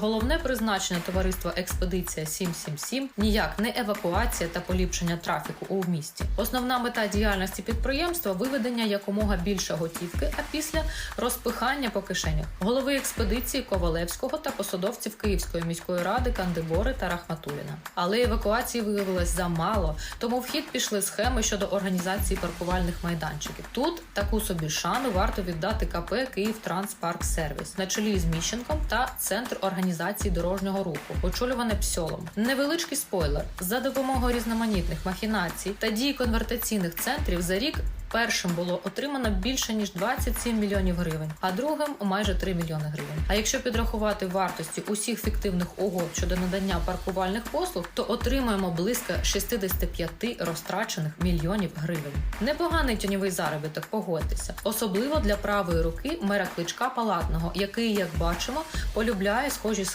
Головне призначення товариства Експедиція 777 ніяк не евакуація та поліпшення трафіку у місті. Основна мета діяльності підприємства виведення якомога більше готівки, а після розпихання по кишенях голови експедиції Ковалевського та посадовців Київської міської ради Кандибори та Рахматуліна. Але евакуації виявилось замало, тому в хід пішли схеми щодо організації паркувальних майданчиків. Тут таку собі шану варто віддати КП Київ Транспарк Сервіс на чолі з Міщенком та центр організації дорожнього руху, очолюване псьолом. Невеличкий спойлер за допомогою різноманітних махінацій та дій конвертаційних центрів за рік. Першим було отримано більше ніж 27 мільйонів гривень, а другим майже 3 мільйони гривень. А якщо підрахувати вартості усіх фіктивних угод щодо надання паркувальних послуг, то отримаємо близько 65 розтрачених мільйонів гривень. Непоганий тіньовий заробіток, погодьтеся, особливо для правої руки мера кличка Палатного, який, як бачимо, полюбляє схожі